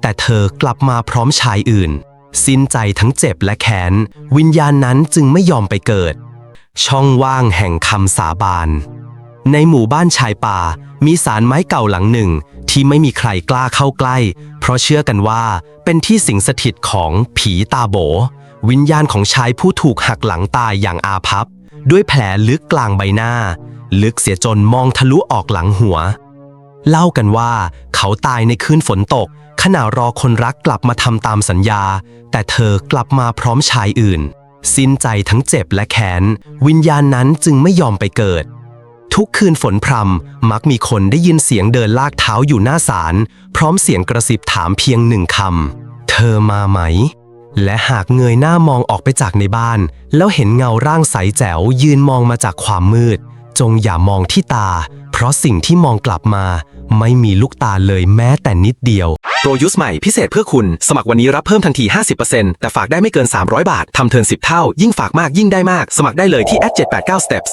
แต่เธอกลับมาพร้อมชายอื่น สิ้นใจทั้งเจ็บและแค้น วิญญาณนั้นจึงไม่ยอมไปเกิด ช่องว่างแห่งคำสาบาน ในหมู่บ้านชายป่า มีศาลไม้เก่าหลังหนึ่ง ที่ไม่มีใครกล้าเข้าใกล้ เพราะเชื่อกันว่าเป็นที่สิงสถิตของผีตาโบ วิญญาณของชายผู้ถูกหักหลังตายอย่างอาภัพด้วยแผลลึกกลางใบหน้า ลึกเสียจนมองทะลุออกหลังหัว เล่ากันว่าเขาตายในคืนฝนตก ขณะรอคนรักกลับมาทำตามสัญญา แต่เธอกลับมาพร้อมชายอื่น สิ้นใจทั้งเจ็บและแค้น วิญญาณนั้นจึงไม่ยอมไปเกิด ทุกคืนฝนพรำมักมีคนได้ยินเสียงเดินลากเท้าอยู่หน้าศาลพร้อมเสียงกระซิบถามเพียงหนึ่งคำ เธอมาไหม และหากเงยหน้ามองออกไปจากในบ้าน แล้วเห็นเงาร่างใสแจ๋วยืนมองมาจากความมืด จงอย่ามองที่ตา เพราะสิ่งที่มองกลับมา ไม่มีลูกตาเลยแม้แต่นิดเดียว โปรยุสใหม่พิเศษเพื่อคุณ สมัครวันนี้รับเพิ่มทันที 50%แต่ฝากได้ไม่เกิน 300 บาท ทำเทิน10 เท่า ยิ่งฝากมากยิ่งได้มาก สมัครได้เลยที่ @789steps